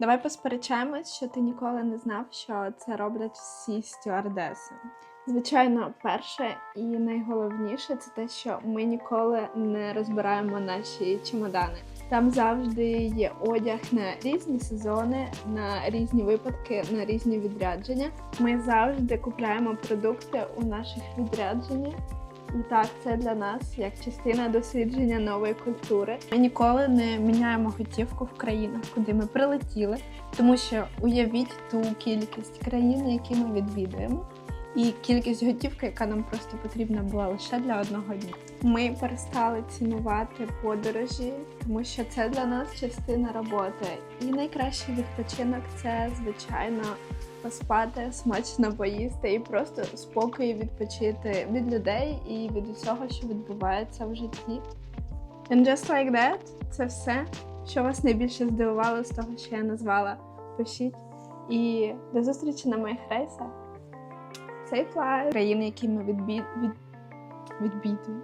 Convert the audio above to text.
Давай посперечаємось, що ти ніколи не знав, що це роблять всі стюардеси. Звичайно, перше і найголовніше це те, що ми ніколи не розбираємо наші чемодани. Там завжди є одяг на різні сезони, на різні випадки, на різні відрядження. Ми завжди купляємо продукти у наших відрядженнях. І так, це для нас як частина дослідження нової культури. Ми ніколи не міняємо готівку в країнах, куди ми прилетіли, тому що уявіть ту кількість країн, які ми відвідуємо, і кількість готівки, яка нам просто потрібна була лише для одного дня. Ми перестали цінувати подорожі, тому що це для нас частина роботи. І найкращий відпочинок це звичайно поспати, смачно поїсти і просто спокою відпочити від людей і від усього, що відбувається в житті. And just like that, це все, що вас найбільше здивувало з того, що я назвала. Пишіть. І до зустрічі на моїх рейсах. Safe flight! країни, які ми відбі... від... відвідуємо.